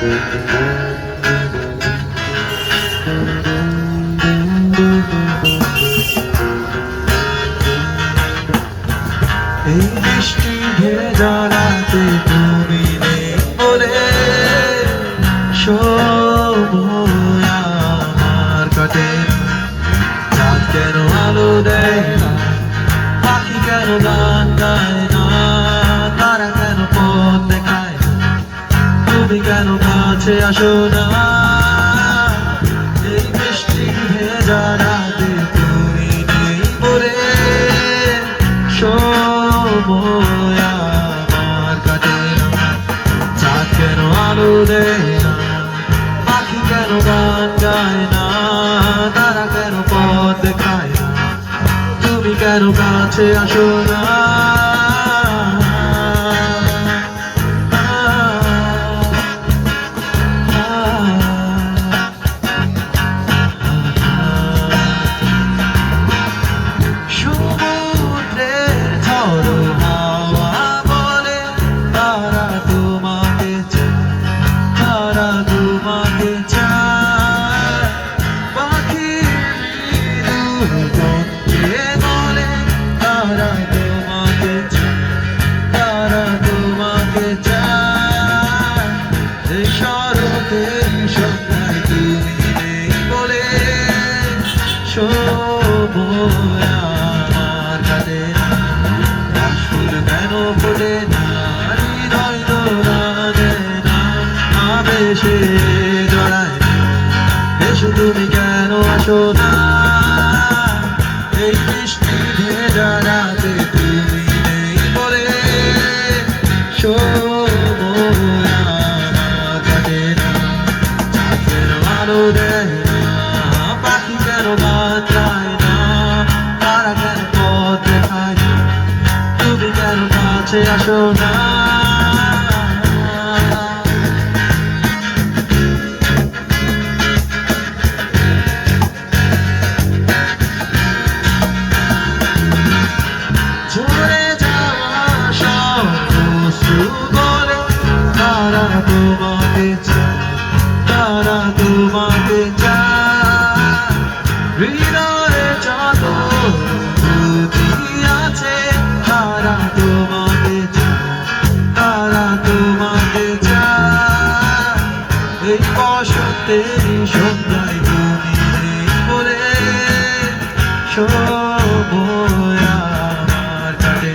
এই বৃষ্টি ভেজা রাতে তুমি নেই বলে সময় আমার কাটে রাত কেন আলো দেয় না? পাখি কেন গান গায় না? তারা কেন পথ দেখায়? তুমি কেন কাছে আসো না। এই বৃষ্টি তুমি নেই বলে। সময় আমার কাটে না চাঁদ কেন আলো দেয় না? পাখি কেন গান গায় না? তারা কেন পথ দেখায় না? তুমি কেন কাছে আসো না? কেন আসো না এই বৃষ্টি ভেজা রাতে তুমি নেই বলে আলো দেয় পাখি কেন গান না তারা কেন পথ দেখায় তুমি কেন কাছে আসো না? তোমাকে তারা তোমাকে চায়। এই বসন্তের সন্ধ্যায় তুমি বলে সময় আমার কাটে